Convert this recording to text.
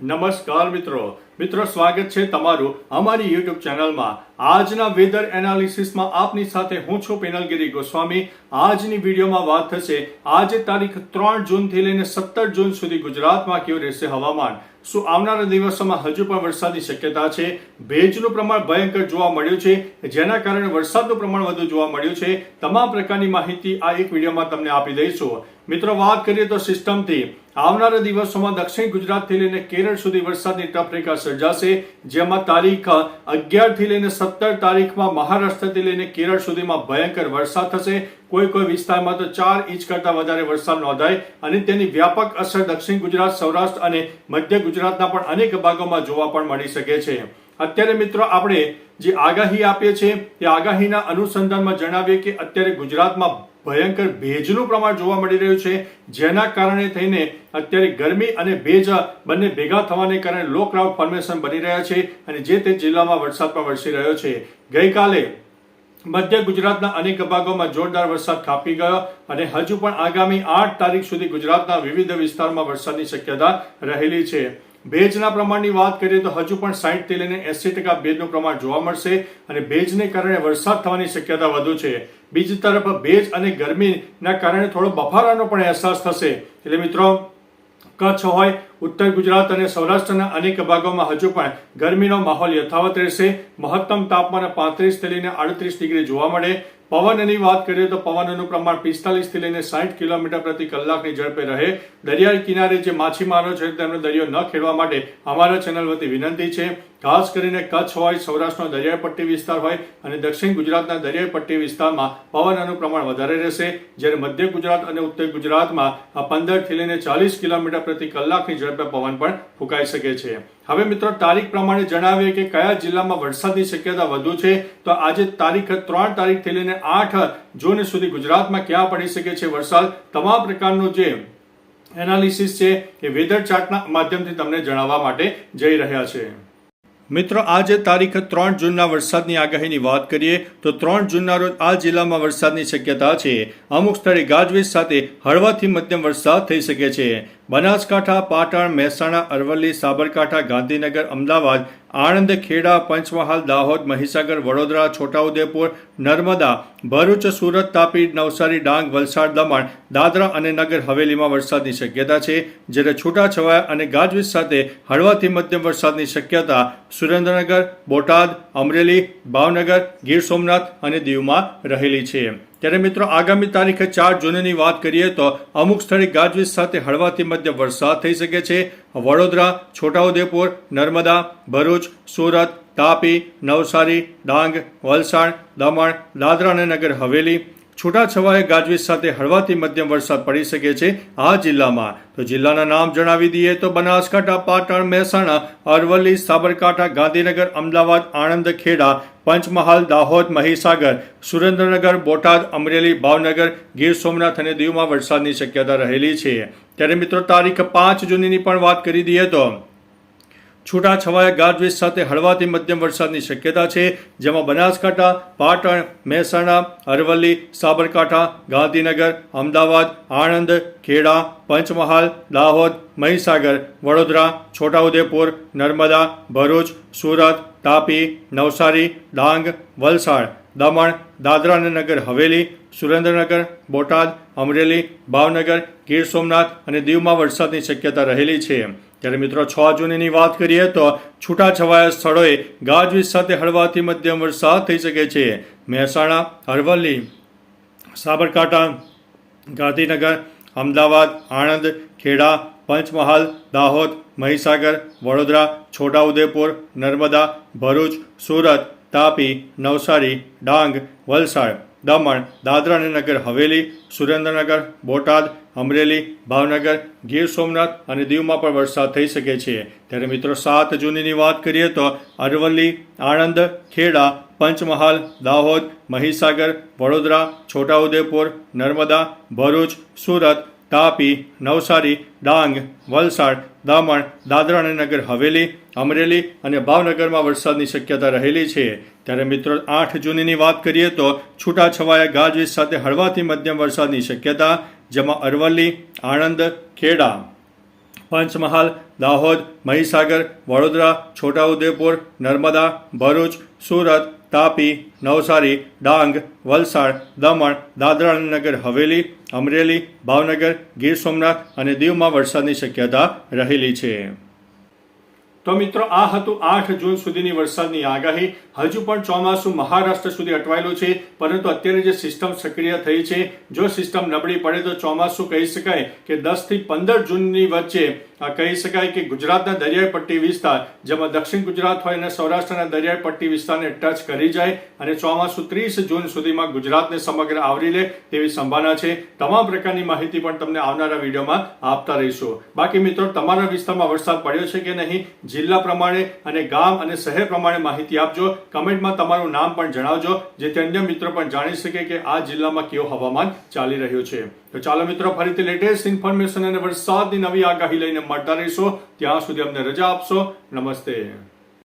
નમસ્કાર મિત્રો. મિત્રો, સ્વાગત છે તમારું અમારી યુટ્યુબ ચેનલમાં. આજના વેધર એનાલિસિસમાં આપની સાથે હું છું પેનલગીરી ગોસ્વામી. આજની વિડીયોમાં વાત થશે આજે તારીખ ત્રણ જૂનથી લઈને સત્તર જૂન સુધી ગુજરાતમાં કેવું રહેશે હવામાન? શું આવનારા દિવસોમાં હજુ પણ વરસાદની શક્યતા છે? ભેજનું પ્રમાણ ભયંકર જોવા મળ્યું છે. જેના કારણે વરસાદનું પ્રમાણ વધુ જોવા મળ્યું છે. તમામ પ્રકારની માહિતી આ એક વિડીયોમાં તમને આપી દઈશું. મિત્રો, વાત કરીએ તો સિસ્ટમથી આવનારા દિવસોમાં દક્ષિણ ગુજરાતથી લઈને કેરળ સુધી વરસાદની ટપરેખા સર્જાશે, જેમાં તારીખ અગિયારથી લઈને સત્તર તારીખમાં મહારાષ્ટ્રથી લઈને કેરળ સુધીમાં ભયંકર વરસાદ થશે. કોઈ કોઈ વિસ્તારમાં તો ચાર ઇંચ કરતાં વધારે વરસાદ નોંધાય અને તેની વ્યાપક અસર દક્ષિણ ગુજરાત, સૌરાષ્ટ્ર અને મધ્ય ગુજરાતના પણ અનેક ભાગોમાં જોવા પણ મળી શકે છે. અત્યારે મિત્રો આપણે જે આગાહી આપીએ છીએ, તે આગાહીના અનુસંધાનમાં જણાવીએ કે અત્યારે ગુજરાતમાં ભયંકર ભેજનું પ્રમાણ જોવા મળી રહ્યું છે. જેના કારણે થઈને અત્યારે ગરમી અને ભેજ બંને ભેગા થવાને કારણે લો ક્લાઉડ ફોર્મેશન બની રહ્યા છે અને જે તે જિલ્લામાં વરસાદ પણ વરસી રહ્યો છે. ગઈકાલે મધ્ય ગુજરાતના અનેક ભાગોમાં જોરદાર વરસાદ થાપી ગયો અને હજુ પણ આગામી આઠ તારીખ સુધી ગુજરાતના વિવિધ વિસ્તારમાં વરસાદની શક્યતા રહેલી છે. ભેજના પ્રમાણની વાત કરીએ તો હજુ પણ સાઠથી લઈને એસી ટકા ભેજનું પ્રમાણ જોવા મળશે અને ભેજને કારણે વરસાદ થવાની શક્યતા વધુ છે. બીજી તરફ ભેજ અને ગરમીના કારણે થોડો બફારાનો પણ અહેસાસ થશે. એટલે મિત્રો, કચ્છ હોય, ઉત્તર ગુજરાત અને સૌરાષ્ટ્રના અનેક ભાગોમાં હજુ પણ ગરમીનો માહોલ યથાવત રહેશે. મહત્તમ તાપમાન પાંત્રીસથી લઈને આડત્રીસ ડિગ્રી જોવા મળે. પવનની વાત કરીએ તો પવનનું પ્રમાણ પિસ્તાલીસથી લઈને સાઠ કિલોમીટર પ્રતિ કલાકની ઝડપે રહે. દરિયાઈ કિનારે જે માછીમારો છે, તેમને દરિયો ન ખેડવા માટે અમારા ચેનલ વતી વિનંતી છે. ખાસ કરીને કચ્છ હોય, સૌરાષ્ટ્રનો દરિયાઈ પટ્ટી વિસ્તાર હોય અને દક્ષિણ ગુજરાતના દરિયાઈ પટ્ટી વિસ્તારમાં પવનનું પ્રમાણ વધારે રહેશે. જ્યારે મધ્ય ગુજરાત અને ઉત્તર ગુજરાતમાં આ પંદરથી લઈને ચાલીસ કિલોમીટર પ્રતિ કલાકની ઝડપે પવન પણ ફૂંકાઈ શકે છે. હવે મિત્રો, તારીખ પ્રમાણે જણાવીએ કે કયા જિલ્લામાં વરસાદની શક્યતા વધુ છે? તો આજે તારીખ ત્રણ તારીખથી લઈને આઠ જૂન સુધી ગુજરાતમાં ક્યાં પડી શકે છે વરસાદ? તમામ પ્રકારનું જે એનાલિસિસ છે એ વેધર ચાર્ટના માધ્યમથી તમને જણાવવા માટે જઈ રહ્યા છે. મિત્રો, આજે તારીખ ત્રણ જૂનના વરસાદની આગાહીની વાત કરીએ, તો ત્રણ જૂનના રોજ આ જિલ્લામાં વરસાદની શક્યતા છે. અમુક સ્થળે ગાજવીજ સાથે હળવાથી મધ્યમ વરસાદ થઈ શકે છે. બનાસકાંઠા, પાટણ, મહેસાણા, અરવલ્લી, સાબરકાંઠા, ગાંધીનગર, અમદાવાદ, આણંદ, ખેડા, પંચમહાલ, દાહોદ, મહીસાગર, વડોદરા, છોટાઉદેપુર, નર્મદા, ભરૂચ, સુરત, તાપી, નવસારી, ડાંગ, વલસાડ, દમણ, દાદરા અને નગર હવેલીમાં વરસાદની શક્યતા છે. જ્યારે છૂટાછવાયા અને ગાજવીજ સાથે હળવાથી મધ્યમ વરસાદની શક્યતા સુરેન્દ્રનગર, બોટાદ, અમરેલી, ભાવનગર, ગીર સોમનાથ અને દીવમાં રહેલી છે. ત્યારે મિત્રો, આગામી તારીખે ચાર જૂનની વાત કરીએ તો અમુક સ્થળે ગાજવીજ સાથે હળવાથી મધ્યમ વરસાદ થઈ શકે છે. વડોદરા, છોટાઉદેપુર, નર્મદા, ભરૂચ, સુરત, તાપી, નવસારી, ડાંગ, વલસાડ, દમણ, દાદરા અને નગર હવેલી છૂટાછવાયે ગાજવીજ સાથે હળવાથી મધ્યમ વરસાદ પડી શકે છે આ જિલ્લામાં. તો જિલ્લાના નામ જણાવી દઈએ તો બનાસકાંઠા, પાટણ, મહેસાણા, અરવલ્લી, સાબરકાંઠા, ગાંધીનગર, અમદાવાદ આણંદ ખેડા પંચમહાલ, દાહોદ, મહીસાગર, સુરેન્દ્રનગર, બોટાદ, અમરેલી, ભાવનગર, ગીર સોમનાથ અને દીવમાં વરસાદની શક્યતા રહેલી છે. ત્યારે મિત્રો તારીખ પાંચ જૂનની પણ વાત કરી દઈએ તો છૂટાછવાયા ગાજવીજ સાથે હળવાથી મધ્યમ વરસાદની શક્યતા છે, જેમાં બનાસકાંઠા, પાટણ, મહેસાણા, અરવલ્લી, સાબરકાંઠા, ગાંધીનગર, અમદાવાદ, આણંદ, ખેડા, પંચમહાલ, દાહોદ, મહીસાગર, વડોદરા, છોટાઉદેપુર, નર્મદા, ભરૂચ, સુરત, તાપી, નવસારી, ડાંગ, વલસાડ, દમણ, દાદરા નગર હવેલી, સુરેન્દ્રનગર, બોટાદ અમરેલી, ભાવનગર, ગીર સોમનાથ અને દીવમાં વરસાદની શક્યતા રહેલી છે. ત્યારે મિત્રો, છ જૂનની વાત કરીએ તો છૂટાછવાયા સ્થળોએ ગાજવીજ સાથે હળવાથી મધ્યમ વરસાદ થઈ શકે છે. મહેસાણા, અરવલ્લી, સાબરકાંઠા, ગાંધીનગર, અમદાવાદ, આણંદ, ખેડા, પંચમહાલ, દાહોદ, મહીસાગર, વડોદરા, છોટાઉદેપુર, નર્મદા, ભરૂચ, સુરત, તાપી, નવસારી, ડાંગ, વલસાડ. દમણ, દાદરા અને નગર, હવેલી, સુરેન્દ્રનગર, બોટાદ, અમરેલી, ભાવનગર, ગીર સોમનાથ અને દીવમાં પણ વરસાદ થઈ શકે છે. ત્યારે મિત્રો, સાત જૂનની વાત કરીએ તો અરવલ્લી, આણંદ, ખેડા, પંચમહાલ, દાહોદ, મહીસાગર, વડોદરા, છોટાઉદેપુર, નર્મદા, ભરૂચ, સુરત તાપી, નવસારી, ડાંગ, વલસાડ, દમણ, દાદરા અને નગર હવેલી, અમરેલી અને ભાવનગરમાં વરસાદની શક્યતા રહેલી છે. ત્યારે મિત્રો, આઠ જૂનની વાત કરીએ તો છૂટાછવાયા ગાજવીજ સાથે હળવાથી મધ્યમ વરસાદની શક્યતા, જેમાં અરવલ્લી, આણંદ, ખેડા, પંચમહાલ, દાહોદ, મહીસાગર, વડોદરા, છોટાઉદેપુર, નર્મદા, ભરૂચ, સુરત તાપી, નવસારી, ડાંગ, વલસાડ, દમણ, દાદરા નગર, હવેલી, અમરેલી, ભાવનગર, ગીર સોમનાથ અને દીવમાં વરસાદની શક્યતા રહેલી છે. તો મિત્રો, આ હતું આઠ જૂન સુધીની વરસાદની આગાહી. હજુ પણ ચોમાસું મહારાષ્ટ્ર સુધી અટવાયેલું છે, પરંતુ અત્યારે જે સિસ્ટમ સક્રિય થઈ છે, જો સિસ્ટમ નબળી પડે તો ચોમાસું કહી શકાય કે દસથી પંદર જૂનની વચ્ચે કહી શકાય કે ગુજરાતના દરિયાઈ પટ્ટી વિસ્તાર, જેમાં દક્ષિણ ગુજરાત હોય અને સૌરાષ્ટ્રના દરિયાઈ પટ્ટી વિસ્તારને ટચ કરી જાય અને ચોમાસું ત્રીસ જૂન સુધીમાં ગુજરાતને સમગ્ર આવરી લે તેવી સંભાવના છે. તમામ પ્રકારની માહિતી પણ તમને આવનારા વિડીયોમાં આપતા રહીશું. બાકી મિત્રો, તમારા વિસ્તારમાં વરસાદ પડ્યો છે કે નહીં, જિલ્લા પ્રમાણે અને ગામ અને શહેર પ્રમાણે માહિતી આપજો. કમેન્ટમાં તમારું નામ પણ જણાવજો, જેથી અન્ય મિત્રો પણ જાણી શકે કે આ જિલ્લામાં કેવું હવામાન ચાલી રહ્યું છે. તો ચાલો મિત્રો, ફરીથી લેટેસ્ટ ઇન્ફોર્મેશન અને વરસાદની નવી આગાહી લઈને મળતા રહીશો. ત્યાં સુધી અમને રજા આપશો. નમસ્તે.